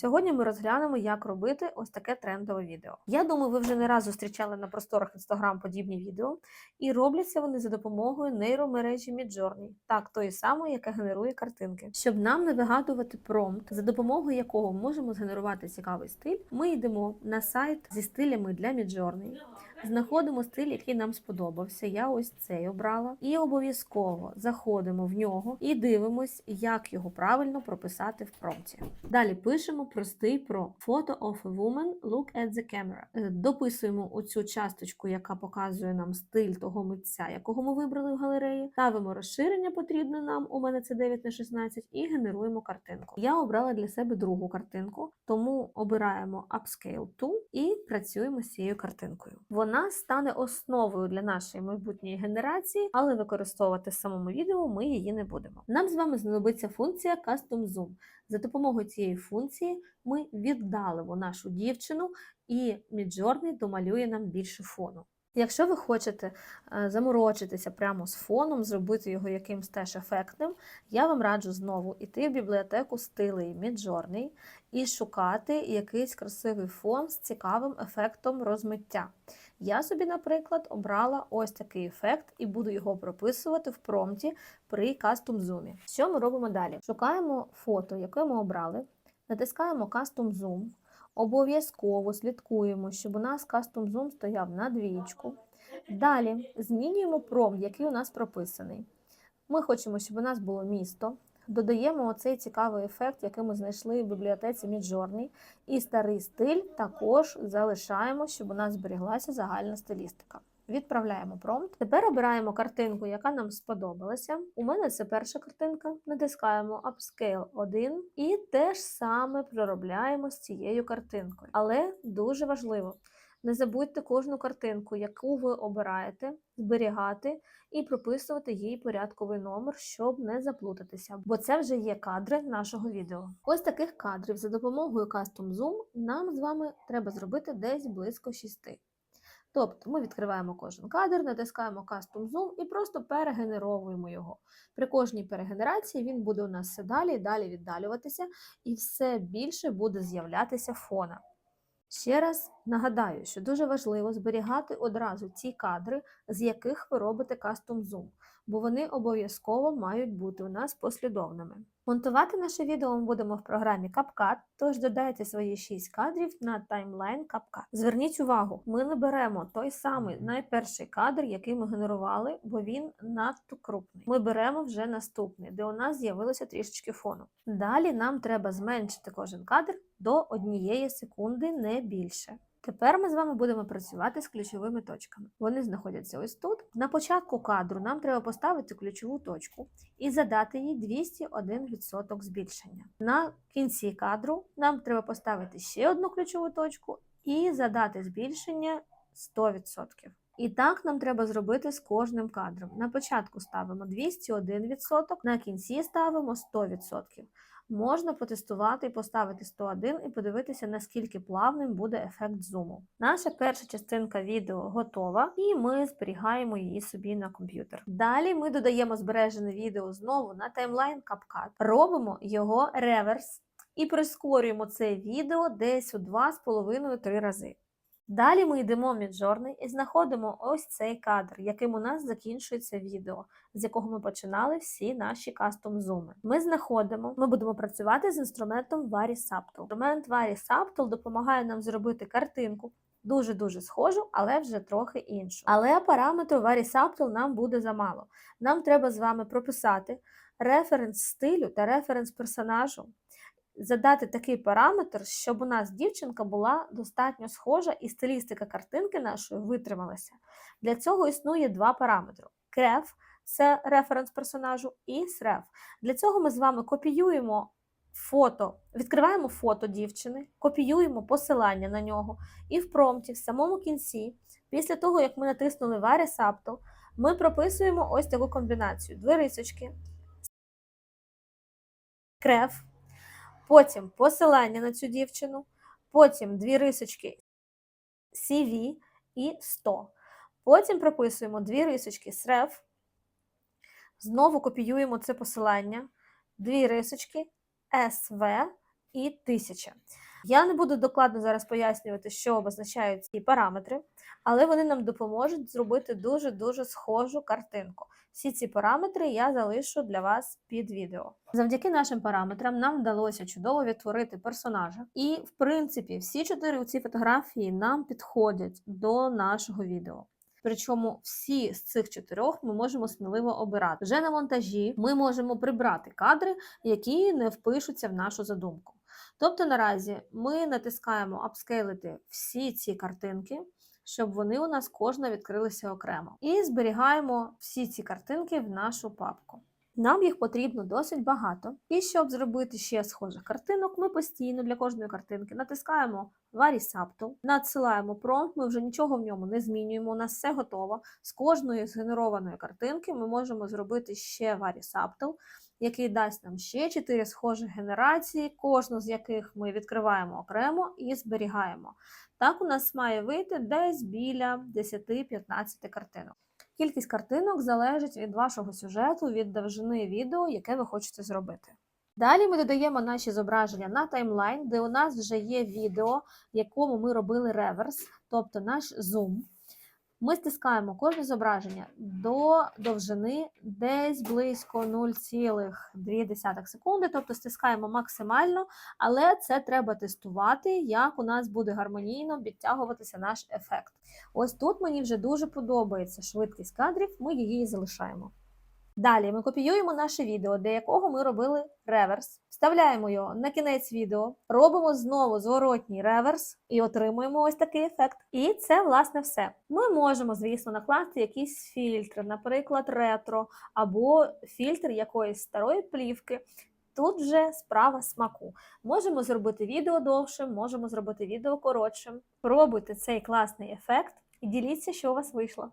Сьогодні ми розглянемо, як робити ось таке трендове відео. Я думаю, ви вже не раз зустрічали на просторах Instagram подібні відео, і робляться вони за допомогою нейромережі Midjourney, так тої самої, яка генерує картинки. Щоб нам не вигадувати промпт, за допомогою якого можемо згенерувати цікавий стиль, ми йдемо на сайт зі стилями для Midjourney, знаходимо стиль, який нам сподобався. Я ось цей обрала, і обов'язково заходимо в нього і дивимось, як його правильно прописати в промпті. Далі пишемо простий про Photo of a woman, look at the camera. Е, Дописуємо оцю часточку, яка показує нам стиль того митця, якого ми вибрали в галереї. Ставимо розширення потрібне нам. У мене це 9 на 16 і генеруємо картинку. Я обрала для себе другу картинку, тому обираємо Upscale to і працюємо з цією картинкою. Вона стане основою для нашої майбутньої генерації, але використовувати самому відео ми її не будемо. Нам з вами знадобиться функція Custom Zoom. За допомогою цієї функції ми віддалимо нашу дівчину, і Midjourney домалює нам більше фону. Якщо ви хочете е, заморочитися прямо з фоном, зробити його якимсь теж ефектним, я вам раджу знову іти в бібліотеку стилей Midjourney і шукати якийсь красивий фон з цікавим ефектом розмиття. Я собі, наприклад, обрала ось такий ефект і буду його прописувати в промпті при Custom Zoom. Що ми робимо далі? Шукаємо фото, яке ми обрали, натискаємо Custom Zoom, обов'язково слідкуємо, щоб у нас Custom Zoom стояв на двічку. Далі змінюємо промпт, який у нас прописаний. Ми хочемо, щоб у нас було місто. Додаємо оцей цікавий ефект, який ми знайшли в бібліотеці Midjourney. І старий стиль також залишаємо, щоб у нас зберіглася загальна стилістика. Відправляємо промпт. Тепер обираємо картинку, яка нам сподобалася. У мене це перша картинка. Натискаємо Upscale 1 і те ж саме проробляємо з цією картинкою. Але дуже важливо. Не забудьте кожну картинку, яку ви обираєте, зберігати і прописувати їй порядковий номер, щоб не заплутатися, бо це вже є кадри нашого відео. Ось таких кадрів за допомогою Custom Zoom нам з вами треба зробити десь близько 6. Тобто ми відкриваємо кожен кадр, натискаємо Custom Zoom і просто перегенеровуємо його. При кожній перегенерації він буде у нас все далі і далі віддалюватися, і все більше буде з'являтися фона. Ще раз нагадаю, що дуже важливо зберігати одразу ті кадри, з яких ви робите кастом Zoom, бо вони обов'язково мають бути у нас послідовними. Монтувати наше відео ми будемо в програмі CapCut, тож додайте свої 6 кадрів на таймлайн CapCut. Зверніть увагу, ми не беремо той самий найперший кадр, який ми генерували, бо він надто крупний. Ми беремо вже наступний, де у нас з'явилося трішечки фону. Далі нам треба зменшити кожен кадр до однієї секунди, не більше. Тепер ми з вами будемо працювати з ключовими точками. Вони знаходяться ось тут. На початку кадру нам треба поставити ключову точку і задати їй 201% збільшення. На кінці кадру нам треба поставити ще одну ключову точку і задати збільшення 100%. І так нам треба зробити з кожним кадром. На початку ставимо 201%, на кінці ставимо 100%. Можна потестувати і поставити 101 і подивитися, наскільки плавним буде ефект зуму. Наша перша частинка відео готова, і ми зберігаємо її собі на комп'ютер. Далі ми додаємо збережене відео знову на таймлайн CapCut, робимо його реверс і прискорюємо це відео десь у 2,5-3 рази. Далі ми йдемо в Midjourney і знаходимо ось цей кадр, яким у нас закінчується відео, з якого ми починали всі наші кастом зуми. Ми знаходимо, ми будемо працювати з інструментом VariSubtle. Інструмент VariSubtle допомагає нам зробити картинку. Дуже-дуже схожу, але вже трохи іншу. Але параметру VariSubtle нам буде замало. Нам треба з вами прописати референс стилю та референс персонажу задати такий параметр, щоб у нас дівчинка була достатньо схожа і стилістика картинки нашої витрималася. Для цього існує два параметри: CREF – це референс персонажу, і SREF. Для цього ми з вами копіюємо фото, відкриваємо фото дівчини, копіюємо посилання на нього, і в промпті, в самому кінці, після того, як ми натиснули VariSubtle, ми прописуємо ось таку комбінацію: дві рисочки, CREF, потім посилання на цю дівчину, потім дві рисочки CV і 100. Потім прописуємо дві рисочки SREF, знову копіюємо це посилання, дві рисочки SV і 1000. Я не буду докладно зараз пояснювати, що обозначають ці параметри, але вони нам допоможуть зробити дуже-дуже схожу картинку. Всі ці параметри я залишу для вас під відео. Завдяки нашим параметрам нам вдалося чудово відтворити персонажа. І, в принципі, всі чотири ці фотографії нам підходять до нашого відео. Причому всі з цих чотирьох ми можемо сміливо обирати. Вже на монтажі ми можемо прибрати кадри, які не впишуться в нашу задумку. Тобто наразі ми натискаємо апскейлити всі ці картинки, щоб вони у нас кожна відкрилися окремо. І зберігаємо всі ці картинки в нашу папку. Нам їх потрібно досить багато. І щоб зробити ще схожих картинок, ми постійно для кожної картинки натискаємо Subtle, надсилаємо промпт, ми вже нічого в ньому не змінюємо, у нас все готово. З кожної згенерованої картинки ми можемо зробити ще Subtle, який дасть нам ще 4 схожі генерації, кожну з яких ми відкриваємо окремо і зберігаємо. Так у нас має вийти десь біля 10-15 картинок. Кількість картинок залежить від вашого сюжету, від довжини відео, яке ви хочете зробити. Далі ми додаємо наші зображення на таймлайн, де у нас вже є відео, в якому ми робили реверс, тобто наш зум. Ми стискаємо кожне зображення до довжини десь близько 0,2 секунди, тобто стискаємо максимально, але це треба тестувати, як у нас буде гармонійно відтягуватися наш ефект. Ось тут мені вже дуже подобається швидкість кадрів, ми її залишаємо. Далі ми копіюємо наше відео, для якого ми робили реверс, вставляємо його на кінець відео, робимо знову зворотній реверс і отримуємо ось такий ефект. І це, власне, все. Ми можемо, звісно, накласти якийсь фільтр, наприклад, ретро, або фільтр якоїсь старої плівки. Тут вже справа смаку. Можемо зробити відео довшим, можемо зробити відео коротшим. Пробуйте цей класний ефект і діліться, що у вас вийшло.